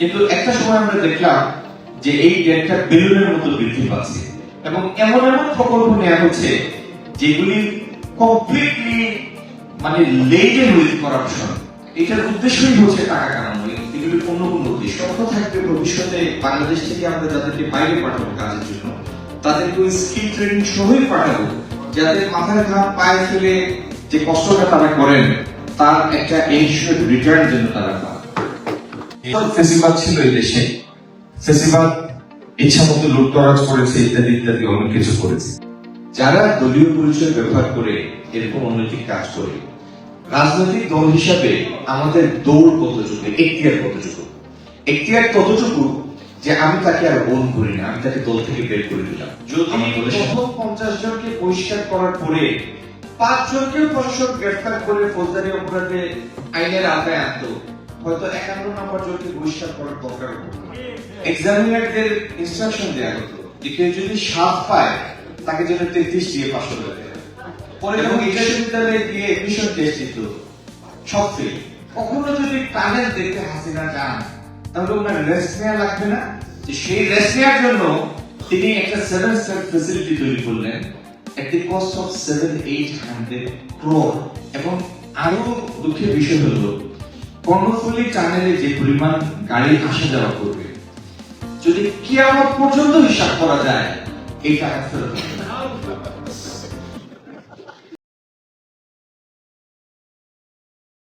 কিন্তু একটা সময় আমরা দেখলাম যে এই ডেটটা বেলুনের মতো বৃদ্ধি পাচ্ছে। এবং এমন এমন প্রকল্প নেওয়া হচ্ছে যেগুলি কমপ্লিটলি মানে লেজেন উইথ করাপশন এটার উদ্দেশ্যই হচ্ছে টাকা কামানো এগুলি অন্য কোনো উদ্দেশ্য। কত থাকবে ভবিষ্যতে বাংলাদেশ থেকে আমরা যাদেরকে বাইরে পাঠাবো কাজের জন্য, তাদেরকে ওই স্কিল ট্রেনিং সহই পাঠাবো যাদের মাথায় ঘাম পায়ে ফেলে যে কষ্টটা তারা করেন, তার একটা এনশিওর রিটার্ন যেন তারা ফেসিবাদ ছিল এই দেশে। ফেসিবাদ ইচ্ছা মতো লুটতরাজ করেছে ইত্যাদি ইত্যাদি অনেক কিছু করেছে। যারা দলীয় পরিচয় ব্যবহার করে এরকম অনৈতিক কাজ করে রাজনৈতিক দল হিসাবে আমাদের দৌড় কতটুকু এখতিয়ার কতটুকু? এখতিয়ার ততটুকু যে আমি তাকে আর বোন করি না আমি তাকে দল থেকে বের করে দিলাম। যদি প্রথম পঞ্চাশ জনকে পরিষ্কার করার পরে পাঁচ জনকেও প্রশাসক গ্রেফতার করে ফৌজদারি অপরাধে আইনের আওতায় আনতো হয়তো একান্ন নম্বর জনকে বহিষ্কার করার দরকার এক্সামিনারদের ইনস্ট্রাকশন দেওয়া হতো যে কেউ যদি সাত পায়, তাকে যেন তেত্রিশ দিয়ে পাশ করে পরে বিশ্ববিদ্যালয়ে গিয়ে এডমিশন টেস্ট দিত ফেল কখনো যদি দেখতে হাসিনা যান, তাহলে ওনার রেস্ট নেওয়া লাগবে না। যে সেই রেস্ট নেওয়ার জন্য তিনি একটা সেভেন স্টার ফেসিলিটি তৈরি করলেন at the cost of seven eight hundred crore এবং আরও দুঃখের বিষয় হলো কর্ণফুলী টানেলে যে পরিমাণ গাড়ি আসা যাওয়া করবে, যদি কিয়ামত পর্যন্ত হিসাব করা যায় এই টাকা ফেরত।